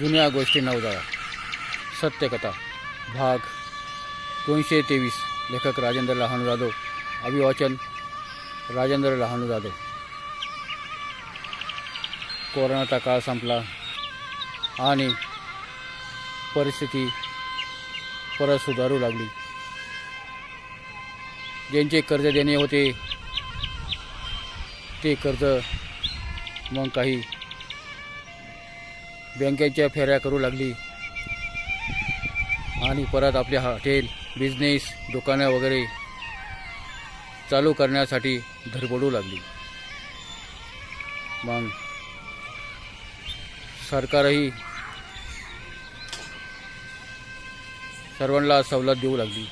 जुन्या गोष्टी नवजाळा सत्यकथा भाग दोनशे तेवीस लेखक राजेंद्र लहानू जाधव. अभिवाचन राजेंद्र लहानू जाधव. कोरोनाचा काळ संपला आणि परिस्थिती परत सुधारू लागली. ज्यांचे कर्ज देणे होते ते कर्ज मग काही बँकेच्या फेऱ्या करू लागली. आणि परत आपले हॉटेल बिझनेस दुकानं वगैरे चालू करण्यासाठी धडपडू लागली. मग सरकारही सर्वांना सवलत देऊ लागली.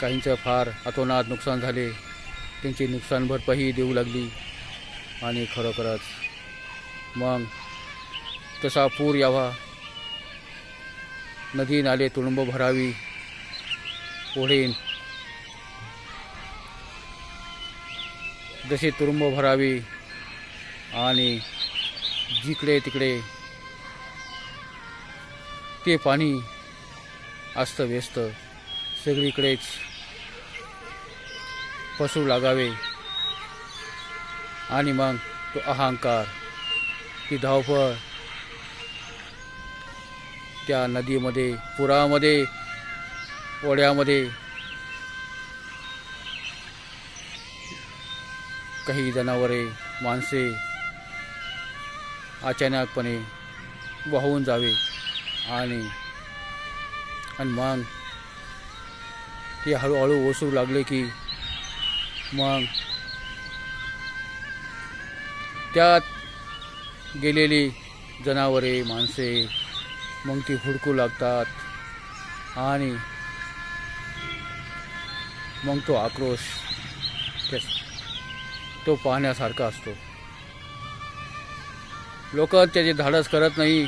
काहींचं फार अतोनात नुकसान झाले त्यांची नुकसान भरपाई देऊ लागली आणि खरोखरच मग तसा पूर यावा. नदी नाले तुडुंब भरावी. ओढीन जसे तुडुंब भरावी आणि जिकडे तिकडे ते पाणी अस्तव्यस्त सगळीकडेच पसरू लागावे. आणि मग तो अहंकार ती धावपळ. त्या नदीमध्ये पुरामध्ये ओढ्यामध्ये काही जनावरे माणसे अचानकपणे वाहून जावे आणि आणि मग ते हळूहळू ओसरू लागले की मग त्यात गेलेली जनावरे माणसे मग ती हुडकू लागतात. आणि मग तो आक्रोश त्या- तो पाहण्यासारखा असतो. लोक त्याचे धाडस करत नाही.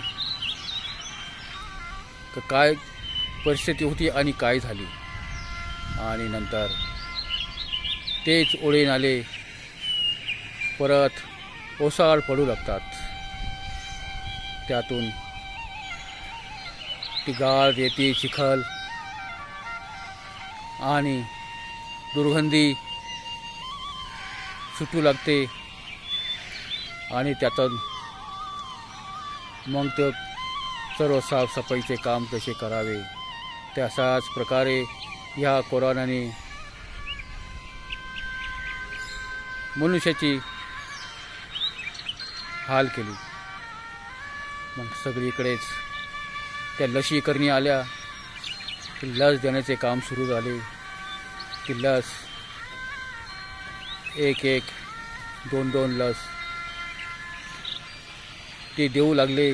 तर काय परिस्थिती होती आणि काय झाली? आणि नंतर तेच ओढे नाले परत ओसाड पडू लागतात. त्यातून ती गाळ रेती चिखल. आणि दुर्गंधी सुटू लागते. आणि त्यातून मग ते सर्व साफसफाईचे काम कसे करावे? तशाच प्रकारे ह्या कोरोनाने मनुष्याची हाल केली. मग सगळीकडेच त्या लसीकरणी आल्या. ती लस देण्याचे काम सुरू झाले. ती लस एक एक दोन दोन लस. ते देऊ लागले.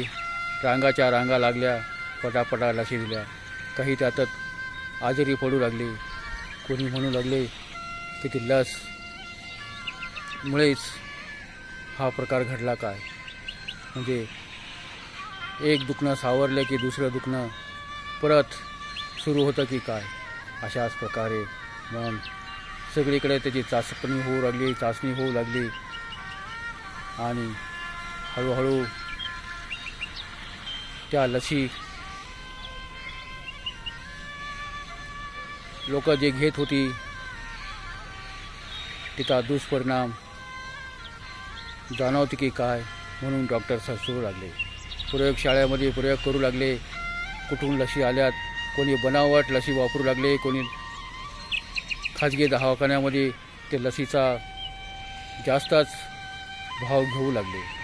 रांगाच्या रांगा लागल्या. पटापटा लसी दिल्या. काही त्यातच आजारी पडू लागले. कोणी म्हणू लागले की ती लस मुळेच हा प्रकार घडला काय? म्हणजे एक दुखणं सावरलं की दुसरं दुखणं. परत सुरू होतं की काय? अशाच प्रकारे मग सगळीकडे त्याची चाचपणी होऊ लागली चाचणी होऊ लागली. आणि हळूहळू त्या लसी लोक जे घेत होती तिचा दुष्परिणाम जाणवते की काय? म्हणून डॉक्टर सुरू लागले. प्रयोगशाळेमध्ये प्रयोग करू लागले. कुठून लसी आल्यात? कोणी बनावट लसी वापरू लागले? कोणी खाजगी दवाखान्यामध्ये ते लसीचा जास्तच भाव घेऊ लागले.